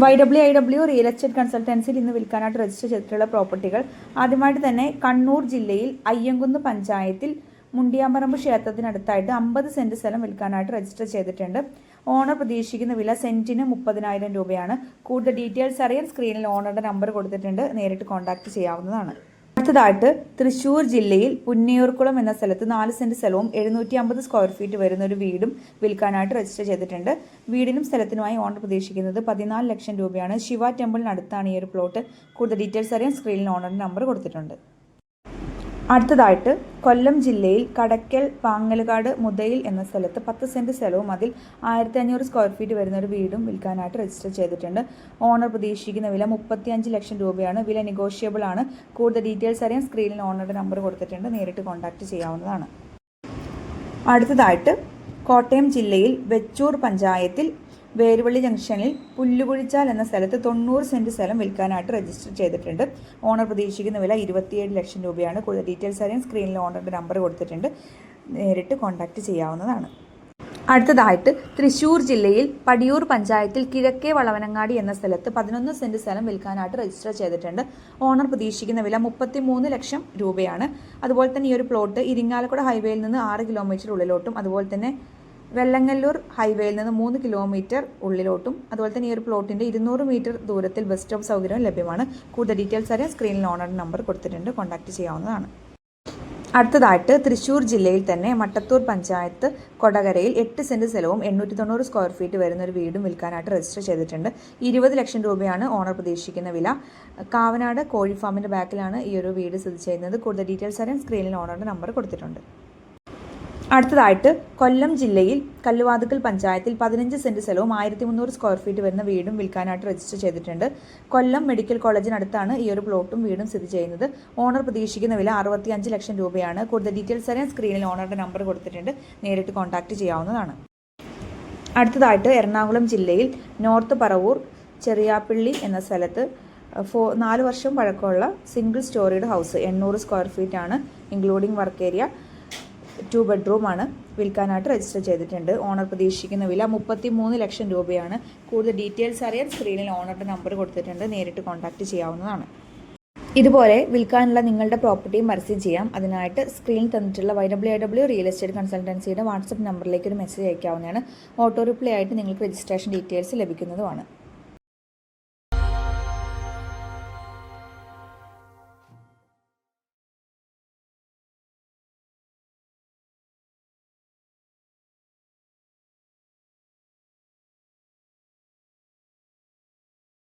Y W I W real estate കൺസൾട്ടൻസിയിൽ ഇന്ന് വിൽക്കാനായിട്ട് register ചെയ്തിട്ടുള്ള പ്രോപ്പർട്ടികൾ ആദ്യമായിട്ട് തന്നെ കണ്ണൂർ ജില്ലയിൽ അയ്യങ്കുന്ന് പഞ്ചായത്തിൽ മുണ്ടിയാമ്പറമ്പ് ക്ഷേത്രത്തിനടുത്തായിട്ട് അമ്പത് സെന്റ് സ്ഥലം വിൽക്കാനായിട്ട് രജിസ്റ്റർ ചെയ്തിട്ടുണ്ട്. ഓണർ പ്രതീക്ഷിക്കുന്ന വില സെന്റിന് മുപ്പതിനായിരം രൂപയാണ്. കൂടുതൽ ഡീറ്റെയിൽസ് അറിയാൻ സ്ക്രീനിൽ ഓണറുടെ നമ്പർ കൊടുത്തിട്ടുണ്ട്. നേരിട്ട് കോൺടാക്ട് ചെയ്യാവുന്നതാണ്. അടുത്തതായിട്ട് തൃശ്ശൂർ ജില്ലയിൽ പുന്നിയൂർക്കുളം എന്ന സ്ഥലത്ത് നാല് സെന്റ് സ്ഥലവും എഴുന്നൂറ്റി അമ്പത് സ്ക്വയർ ഫീറ്റ് വരുന്ന ഒരു വീടും വിൽക്കാനായിട്ട് രജിസ്റ്റർ ചെയ്തിട്ടുണ്ട്. വീടിനും സ്ഥലത്തിനുമായി ഓണർ പ്രതീക്ഷിക്കുന്നത് പതിനാല് ലക്ഷം രൂപയാണ്. ശിവ ടെമ്പിളിനടുത്താണ് ഈ ഒരു പ്ലോട്ട് കൂടുതൽ ഡീറ്റെയിൽസ് അറിയാൻ സ്ക്രീനിൽ ഓണറിന്റെ നമ്പർ കൊടുത്തിട്ടുണ്ട്. അടുത്തതായിട്ട് കൊല്ലം ജില്ലയിൽ കടക്കൽ പാങ്ങലുകാട് മുതയിൽ എന്ന സ്ഥലത്ത് പത്ത് സെന്റ് സ്ഥലവും അതിൽ ആയിരത്തി അഞ്ഞൂറ് സ്ക്വയർ ഫീറ്റ് വരുന്ന ഒരു വീടും വിൽക്കാനായിട്ട് രജിസ്റ്റർ ചെയ്തിട്ടുണ്ട്. ഓണർ പ്രതീക്ഷിക്കുന്ന വില മുപ്പത്തിയഞ്ച് ലക്ഷം രൂപയാണ്. വില നെഗോഷ്യബിൾ ആണ്. കൂടുതൽ ഡീറ്റെയിൽസ് അറിയാൻ സ്ക്രീനിൽ ഓണറുടെ നമ്പർ കൊടുത്തിട്ടുണ്ട്. നേരിട്ട് കോൺടാക്ട് ചെയ്യാവുന്നതാണ്. അടുത്തതായിട്ട് കോട്ടയം ജില്ലയിൽ വെച്ചൂർ പഞ്ചായത്തിൽ വേരുവള്ളി ജംഗ്ഷനിൽ പുല്ലുകുഴിച്ചാൽ എന്ന സ്ഥലത്ത് തൊണ്ണൂറ് സെന്റ് സ്ഥലം വിൽക്കാനായിട്ട് രജിസ്റ്റർ ചെയ്തിട്ടുണ്ട്. ഓണർ പ്രതീക്ഷിക്കുന്ന വില ഇരുപത്തിയേഴ് ലക്ഷം രൂപയാണ്. കൂടുതൽ ഡീറ്റെയിൽസ് അറിയാൻ സ്ക്രീനിൽ ഓണറുടെ നമ്പർ കൊടുത്തിട്ടുണ്ട്. നേരിട്ട് കോൺടാക്ട് ചെയ്യാവുന്നതാണ്. അടുത്തതായിട്ട് തൃശൂർ ജില്ലയിൽ പടിയൂർ പഞ്ചായത്തിൽ കിഴക്കേ വളവനങ്ങാടി എന്ന സ്ഥലത്ത് പതിനൊന്ന് സെന്റ് സ്ഥലം വിൽക്കാനായിട്ട് രജിസ്റ്റർ ചെയ്തിട്ടുണ്ട്. ഓണർ പ്രതീക്ഷിക്കുന്ന വില മുപ്പത്തി മൂന്ന് ലക്ഷം രൂപയാണ്. അതുപോലെ തന്നെ ഈ ഒരു പ്ലോട്ട് ഇരിങ്ങാലക്കുട ഹൈവേയിൽ നിന്ന് ആറ് കിലോമീറ്റർ ഉള്ളിലോട്ടും അതുപോലെ തന്നെ വെള്ളങ്ങല്ലൂർ ഹൈവേയിൽ നിന്ന് മൂന്ന് കിലോമീറ്റർ ഉള്ളിലോട്ടും അതുപോലെ തന്നെ ഈ ഒരു പ്ലോട്ടിന്റെ ഇരുന്നൂറ് മീറ്റർ ദൂരത്തിൽ ബസ് സ്റ്റോപ്പ് സൗകര്യവും ലഭ്യമാണ്. കൂടുതൽ ഡീറ്റെയിൽസ് അറിയാൻ സ്ക്രീനിൽ ഓണർ നമ്പർ കൊടുത്തിട്ടുണ്ട്. കോൺടാക്ട് ചെയ്യാവുന്നതാണ്. അടുത്തതായിട്ട് തൃശ്ശൂർ ജില്ലയിൽ തന്നെ മട്ടത്തൂർ പഞ്ചായത്ത് കൊടകരയിൽ എട്ട് സെന്റ് സ്ഥലവും എണ്ണൂറ്റി തൊണ്ണൂറ് സ്ക്വയർ ഫീറ്റ് വരുന്ന ഒരു വീടും വിൽക്കാനായിട്ട് രജിസ്റ്റർ ചെയ്തിട്ടുണ്ട്. ഇരുപത് ലക്ഷം രൂപയാണ് ഓണർ പ്രതീക്ഷിക്കുന്ന വില. കാവനാട് കോഴി ഫാമിന്റെ ബാക്കിലാണ് ഈ ഒരു വീട് സ്ഥിതി ചെയ്യുന്നത്. കൂടുതൽ ഡീറ്റെയിൽസ് അറിയാൻ സ്ക്രീനിൽ ഓണറുടെ നമ്പർ കൊടുത്തിട്ടുണ്ട്. അടുത്തതായിട്ട് കൊല്ലം ജില്ലയിൽ കല്ലുവാതുക്കൽ പഞ്ചായത്തിൽ പതിനഞ്ച് സെന്റ് സ്ഥലവും ആയിരത്തി മുന്നൂറ് സ്ക്വയർ ഫീറ്റ് വരുന്ന വീടും വിൽക്കാനായിട്ട് രജിസ്റ്റർ ചെയ്തിട്ടുണ്ട്. കൊല്ലം മെഡിക്കൽ കോളേജിനടുത്താണ് ഈ ഒരു പ്ലോട്ടും വീടും സ്ഥിതി ചെയ്യുന്നത്. ഓണർ പ്രതീക്ഷിക്കുന്ന വില അറുപത്തിയഞ്ച് ലക്ഷം രൂപയാണ്. കൂടുതൽ ഡീറ്റെയിൽസ് അറിയാൻ സ്ക്രീനിൽ ഓണറുടെ നമ്പർ കൊടുത്തിട്ടുണ്ട്. നേരിട്ട് കോൺടാക്ട് ചെയ്യാവുന്നതാണ്. അടുത്തതായിട്ട് എറണാകുളം ജില്ലയിൽ നോർത്ത് പറവൂർ ചെറിയാപ്പിള്ളി എന്ന സ്ഥലത്ത് ഫോ നാല് വർഷം പഴക്കമുള്ള സിംഗിൾ സ്റ്റോറിയുടെ ഹൗസ് എണ്ണൂറ് സ്ക്വയർ ഫീറ്റ് ആണ് ഇൻക്ലൂഡിംഗ് വർക്ക് ഏരിയ ടു ബെഡ്റൂമാണ് വിൽക്കാനായിട്ട് രജിസ്റ്റർ ചെയ്തിട്ടുണ്ട്. ഓണർ പ്രതീക്ഷിക്കുന്ന വില മുപ്പത്തി മൂന്ന് ലക്ഷം രൂപയാണ്. കൂടുതൽ ഡീറ്റെയിൽസ് അറിയാൻ സ്ക്രീനിൽ ഓണറുടെ നമ്പർ കൊടുത്തിട്ടുണ്ട്. നേരിട്ട് കോൺടാക്ട് ചെയ്യാവുന്നതാണ്. ഇതുപോലെ വിൽക്കാനുള്ള നിങ്ങളുടെ പ്രോപ്പർട്ടിയും പരസ്യം ചെയ്യാം. അതിനായിട്ട് സ്ക്രീനിൽ തന്നിട്ടുള്ള Y W I W real estate കൺസൾട്ടൻസിയുടെ WhatsApp നമ്പറിലേക്ക് ഒരു മെസ്സേജ് അയക്കാവുന്നതാണ്. ഓട്ടോ റിപ്ലൈ ആയിട്ട് നിങ്ങൾക്ക് രജിസ്ട്രേഷൻ ഡീറ്റെയിൽസ് ലഭിക്കുന്നതുമാണ്.